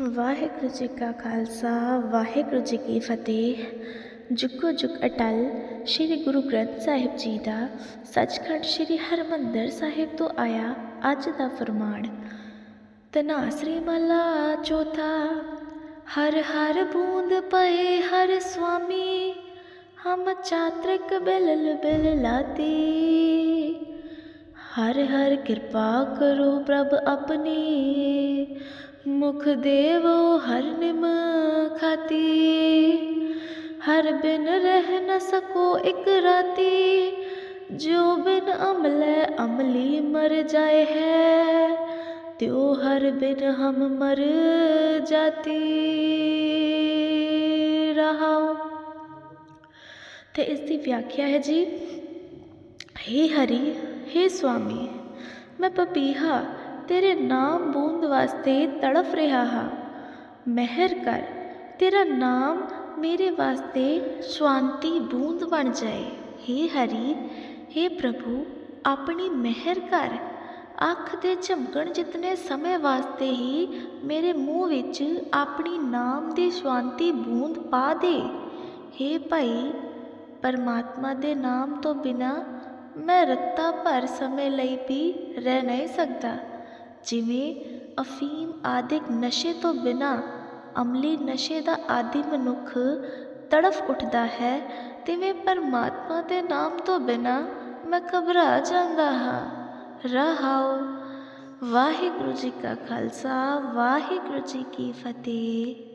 ਵਾਹਿਗੁਰੂ ਜੀ ਕਾ ਖਾਲਸਾ, ਵਾਹਿਗੁਰੂ ਜੀ ਕੀ ਫਤਿਹ। ਜੁਗੋ ਜੁਗ ਅਟਲ ਸ੍ਰੀ ਗੁਰੂ ਗ੍ਰੰਥ ਸਾਹਿਬ ਜੀ ਦਾ ਸੱਚਖੰਡ ਸ੍ਰੀ ਹਰਮੰਦਰ ਸਾਹਿਬ ਤੋਂ ਆਇਆ ਅੱਜ ਦਾ ਫਰਮਾਨ। ਤਨਾਸਰੀ ਮਹਲਾ ਚੌਥਾ, ਹਰ ਹਰ ਬੂੰਦ ਪਏ ਹਰ ਸੁਆਮੀ ਹਮ ਚਾਤ੍ਰਿਕ ਬਿਲਲ ਬਿਲ ਲਾਤੀ। ਹਰ ਹਰ ਕਿਰਪਾ ਕਰੋ ਪ੍ਰਭ ਆਪਣੀ ਮੁਖ ਦੇਵੋ ਹਰ ਨਿਮ ਖਾਤੀ। ਹਰ ਬਿਨ ਰਹਿ ਨ ਸਕੋ ਇਕ ਰਾਤੀ। ਜੋ ਬਿਨ ਅਮਲੈ ਅਮਲੀ ਮਰ ਜਾਏ ਹੈ। ਤਿਉ ਹਰ ਬਿਨ ਹਮ ਮਰ ਜਾਤੀ। ਰਹਾਓ ਤੇ ਇਸ ਦੀ ਵਿਆਖਿਆ ਹੈ ਜੀ, ਹੇ ਹਰੀ, ਹੇ ਸੁਆਮੀ, ਮੈਂ ਪਪੀਹਾ ਤੇਰੇ ਨਾਮ ਬੂੰਦ ਵਾਸਤੇ ਤੜਫ ਰਿਹਾ ਹਾਂ। ਮਹਿਰ ਕਰ, ਤੇਰਾ ਨਾਮ ਮੇਰੇ ਵਾਸਤੇ ਸ਼ਾਂਤੀ ਬੂੰਦ ਬਣ ਜਾਏ। ਹੇ ਹਰੀ, ਹੇ ਪ੍ਰਭੂ, ਆਪਣੀ ਮਹਿਰ ਕਰ। ਅੱਖ ਦੇ ਝਮਕਣ ਜਿਤਨੇ ਸਮੇਂ ਵਾਸਤੇ ਹੀ ਮੇਰੇ ਮੂੰਹ ਵਿੱਚ ਆਪਣੀ ਨਾਮ ਦੀ ਸ਼ਾਂਤੀ ਬੂੰਦ ਪਾ ਦੇ। ਹੇ ਭਾਈ, ਪਰਮਾਤਮਾ ਦੇ ਨਾਮ ਤੋਂ ਬਿਨਾ ਮੈਂ ਰੱਤਾ ਭਰ ਸਮੇਂ ਲਈ ਵੀ ਰਹਿ ਨਹੀਂ ਸਕਦਾ। ਜਿਵੇਂ ਅਫੀਮ ਆਦਿਕ ਨਸ਼ੇ ਤੋਂ ਬਿਨਾ ਅਮਲੀ ਨਸ਼ੇ ਦਾ ਆਦਿ ਮਨੁੱਖ ਤੜਫ ਉੱਠਦਾ ਹੈ, ਤਿਵੇਂ ਪਰਮਾਤਮਾ ਦੇ ਨਾਮ ਤੋਂ ਬਿਨਾ ਮੈਂ ਘਬਰਾ ਜਾਂਦਾ ਹਾਂ। ਰਹਾਓ, ਵਾਹਿਗੁਰੂ ਜੀ ਕਾ ਖਾਲਸਾ, ਵਾਹਿਗੁਰੂ ਜੀ ਕੀ ਫਤਿਹ।